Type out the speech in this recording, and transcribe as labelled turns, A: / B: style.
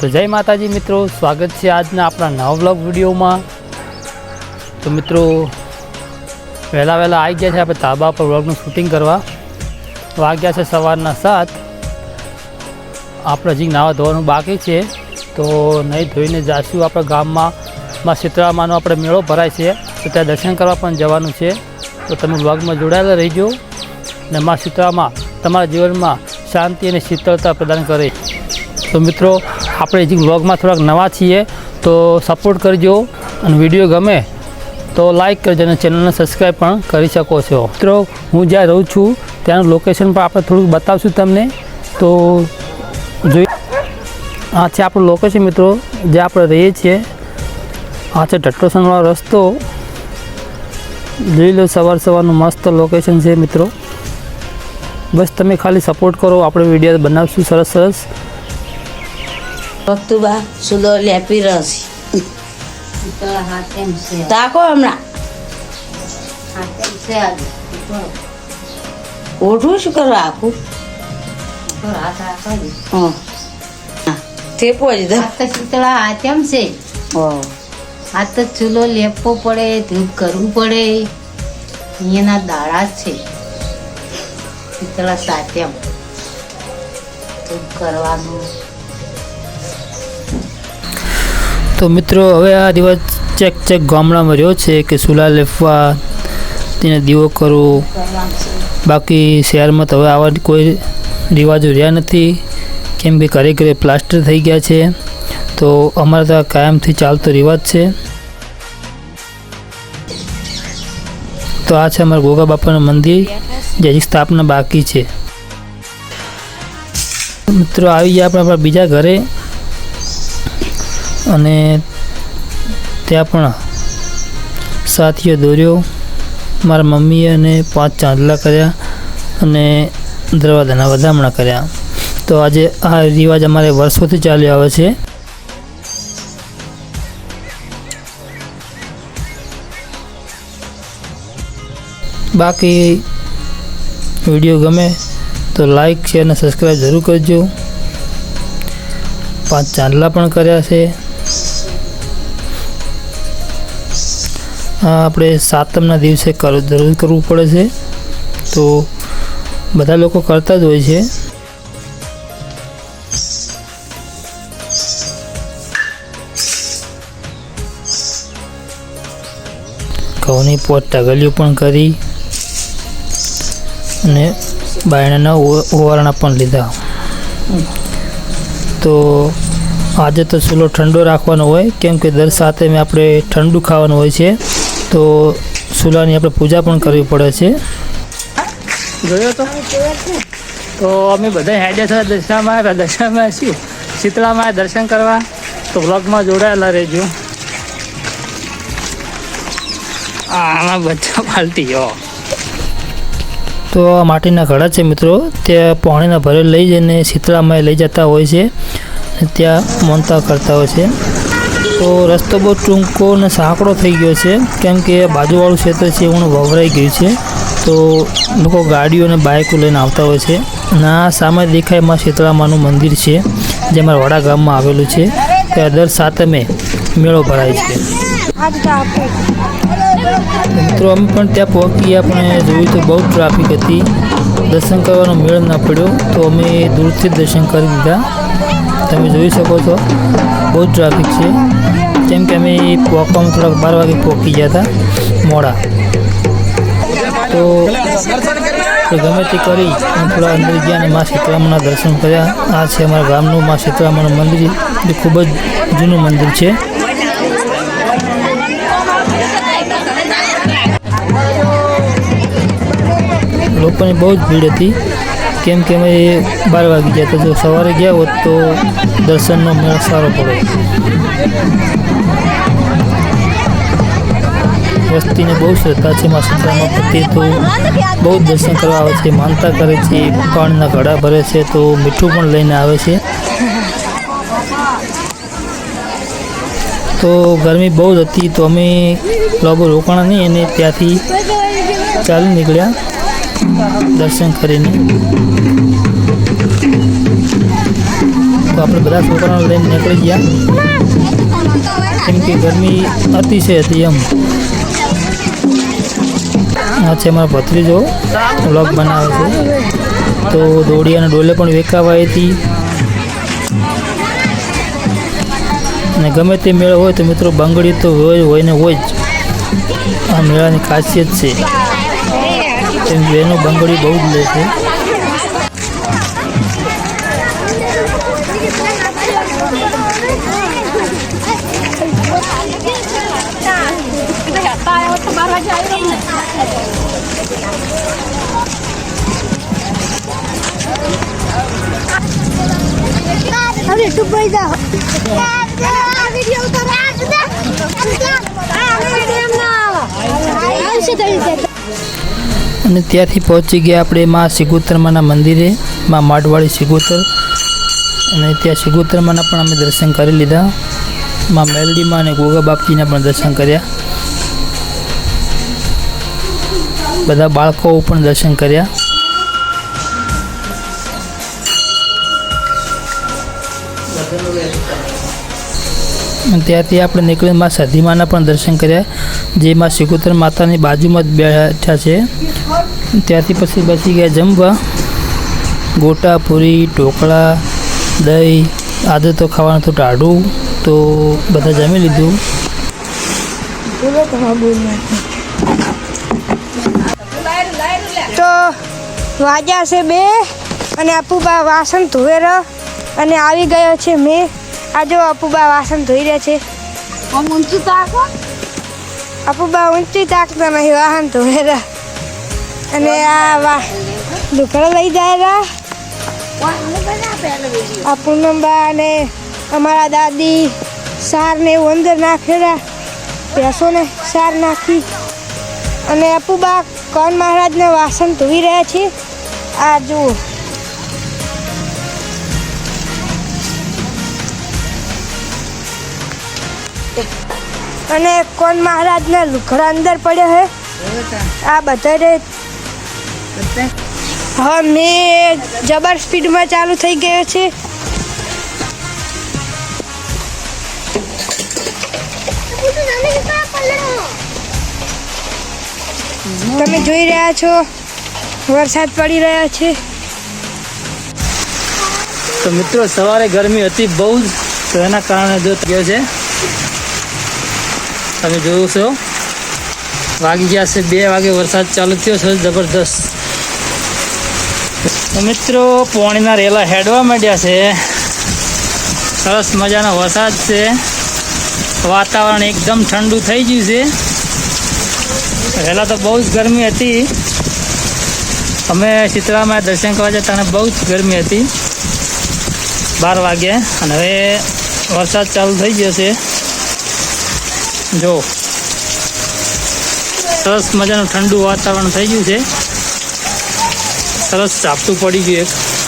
A: તો જય માતાજી મિત્રો, સ્વાગત છે આજના આપણા નવા બ્લોગ વિડીયોમાં. તો મિત્રો, વહેલા વહેલા આવી ગયા છે આપણે તાબા પર વ્લોગનું શૂટિંગ કરવા. વાગ્યા છે સવારના સાત. આપણે હજી નાવા ધોવાનું બાકી છે. તો નહીં ધોઈને જાશું આપણા ગામમાં. માં શીતળામાનો આપણે મેળો ભરાય છે. તો ત્યાં દર્શન કરવા પણ જવાનું છે. તો તમે વ્લોગમાં જોડાયેલા રહીજો. અને માં શીતળામાં તમારા જીવનમાં શાંતિ અને શીતળતા પ્રદાન કરે. તો મિત્રો આપણે હજી વ્લોગમાં થોડાક નવા છીએ, તો સપોર્ટ કરજો અને વીડિયો ગમે તો લાઈક કરજો અને ચેનલને સબસ્ક્રાઈબ પણ કરી શકો છો. મિત્રો, હું જ્યાં રહું છું, ત્યાંનું લોકેશન પણ આપણે થોડુંક બતાવશું તમને. તો જોઈ આ છે આપણું લોકેશન મિત્રો જે આપણે રહીએ છીએ. આ છે ટટ્ટોસનવાળો રસ્તો. જોઈ લો, સવાર સવારનું મસ્ત લોકેશન છે મિત્રો. બસ તમે ખાલી સપોર્ટ કરો, આપણે વીડિયો બનાવશું સરસ સરસ.
B: ભક્તુબા સુદો લેપી રસી. તાકો હમણાં. ઓઠું શું કરવા આખું? ઠેપો જ.
C: શીતળા હાથ એમ છે. હાથ તો ચૂલો લેપવો પડે ધૂપ કરવું પડે. અહીંયાના દાળા છે. શીતળા સાત્યમ ધૂપ કરવાનું.
A: તો મિત્રો, હવે આ રિવાજ ચેક ચેક ગામડામાં રહ્યો છે કે સુલા, લેફવા, તેને દીવો કરવો. બાકી શહેરમાં તો હવે આવા કોઈ રિવાજો રહ્યા નથી. કેમ કે ઘરે ઘરે પ્લાસ્ટર થઈ ગયા છે. તો અમારે તો કાયમથી ચાલતો રિવાજ છે. તો આ છે અમારા ગોગા બાપાનું મંદિર, જે હજી સ્થાપના બાકી છે. મિત્રો, આવી ગયા આપણે આપણા બીજા ઘરે. અને ત્યાં પણ સાથીઓ દોર્યો. મારા મમ્મીએ અને પાંચ ચાંદલા કર્યા અને દરવાજાના વધામણા કર્યા. તો આજે આ રિવાજ અમારે વર્ષોથી ચાલ્યો આવે છે. બાકી વીડિયો ગમે તો લાઈક, શેર અને સબસ્ક્રાઈબ જરૂર કરજો. પાંચ ચાંદલા પણ કર્યા છે. આપણે સાતમના દિવસે જરૂર કરવું પડે છે. તો બધા લોકો કરતા જ હોય છે. ઘઉંની પોત ટગલિયું પણ કરી અને બાયણાના ઓવારણા પણ લીધા. તો આજે તો ચૂલો ઠંડો રાખવાનો હોય, કેમ કે દર સાથે આપણે ઠંડુ ખાવાનું હોય છે. તો સુલાની આપણે પૂજા પણ કરવી પડે છે. જોયો તો? તો અમે બધા હેડ્યા છે દશામાં દશામાં શું? શીતળામાં દર્શન કરવા? તો વ્લોગમાં જોડાયેલા રહેજો. આમાં બચ્ચા પાલતી જો તો આ માટીના ઘડા છે મિત્રો. ત્યાં પાણીના ભરે લઈ જઈને શીતળામાં લઈ જતા હોય છે. ત્યાં મોનતા કરતા હોય છે. તો રસ્તો બહુ ટૂંકો અને સાંકડો થઈ ગયો છે. કેમ કે બાજુવાળું ક્ષેત્ર છે એવું વવરાઈ ગયું છે. તો લોકો ગાડીઓ અને બાઇકો લઈને આવતા હોય છે. અને આ સામે દેખાયમાં શીતળામાનું મંદિર છે, જે અમારા વડા ગામમાં આવેલું છે. ત્યાં દર સાતમે મેળો ભરાય છે. મિત્રો, અમે પણ ત્યાં પહોંચી આપણે જોયું તો બહુ ટ્રાફિક હતી. દર્શન કરવાનો મેળ ના પડ્યો. તો અમે દૂરથી દર્શન કરી દીધા તમે જોઈ શકો છો. બહુ ટ્રાફિક છે. કેમ કે અમે પહોંચવામાં થોડાક બાર વાગે પહોંચી ગયા હતા, મોડા. તો ગમે તે કરી અને થોડા અંદર ગયા અને મા શીતળામાના દર્શન કર્યા. આ છે અમારા ગામનું મા શીતળામાનું મંદિર. જે ખૂબ જ જૂનું મંદિર છે. લોકોની બહુ જ ભીડ હતી. કેમ કે અમે બાર વાગી ગયા, તો જો સવારે ગયા હોત તો દર્શનનો મેળ સારો પડે. વસ્તીને બહુ શ્રદ્ધા છે મા સુંદરામાં પ્રત્યે તો બહુ દર્શન કરવા આવે છે, માનતા કરે છે, પાણીના ઘડા ભરે છે, તો મીઠું પણ લઈને આવે છે. તો ગરમી બહુ જ હતી, તો અમે લોકો રોકાણા નહીં અને ત્યાંથી ચાલી નીકળ્યા. દર્શન કરીને. તો આપણે બધા છોકરાઓ લઈને નીકળી ગયા. કેમ કે ગરમી અતિશય હતી એમ. આ છે મારા ભત્રીજો વ્લોગ બનાવે છે. તો દોડી અને ડોલે પણ વેકાવાઈ હતી. અને ગમે તે મેળો હોય તો મિત્રો બંગડી તો હોય હોય ને હોય જ. આ મેળાની ખાસિયત છે. કેમ કે એનું બંગડી બહુ જ લે છે.
D: અરે પર જાઓ વીડિયો ઉતારો. આ જુદા આ વિડિયો ના આવશે તો
A: અને ત્યાંથી પહોંચી ગયા આપણે માં સિગોતરમાના મંદિરે, માં માડવાળી સિગોતર. અને ત્યાં સિગોતરમાના પણ અમે દર્શન કરી લીધા. માં મેલડીમાં અને ગોગા બાપજીના પણ દર્શન કર્યા. બધા બાળકો પણ દર્શન કર્યા. ત્યાંથી આપણે નીકળી માં સધીમાના પણ દર્શન કર્યા, જે માં સિગોતર માતાની બાજુમાં જ બેઠા છે. ત્યાંથી પછી બચી ગયા જમવા. ગોટા પૂરી ઢોકળા દહીં આજે તો ખાવાનું તો ટાઢું તો બધા જમી લીધું.
D: તો વાગ્યા છે બે અને અપુબા વાસણ ધોવે રહ અને આવી ગયો છે મેં. આ જો અપુબા વાસણ ધોઈ રહ્યા છે. અપુબા ઊંચી તાકતા નહીં વાહન ધોવે રહ અને આ વા ઢોકળા લઈ જાય આ પૂનમબા અને અમારા દાદી સાર ને એવું અંદર નાખેલા. ભેંસોને સાર નાખી. અને અપુબા કોણ મહારાજને વાસણ ધોઈ રહ્યા છે. આ જુઓ. અને કોણ મહારાજના લુખડા અંદર પડ્યા હે. આ બધા હા, મેં જબર સ્પીડમાં ચાલુ થઈ ગયો છે. તમે જોઈ રહ્યા છો, વરસાદ પડી રહ્યો છે.
A: તો મિત્રો, સવારે ગરમી હતી બહુ જ, તો એના કારણે જો ગયો છે. તમે જોયું છો વાગી ગયા છે, બે વાગે વરસાદ ચાલુ થયો છે જબરદસ્ત મિત્રો, પાણીના રેલા હેડવા માંડ્યા છે. સરસ મજાનો વરસાદ છે. વાતાવરણ એકદમ ઠંડુ થઈ ગયું છે. પહેલાં તો બહુ જ ગરમી હતી. અમે શીતળામાં દર્શન કરવા જતા અને બહુ જ ગરમી હતી. બાર વાગે અને હવે વરસાદ ચાલુ થઈ ગયો છે. જો. સરસ મજાનું ઠંડુ વાતાવરણ થઈ ગયું છે. સરસ ચાપતું પડી ગયું એક.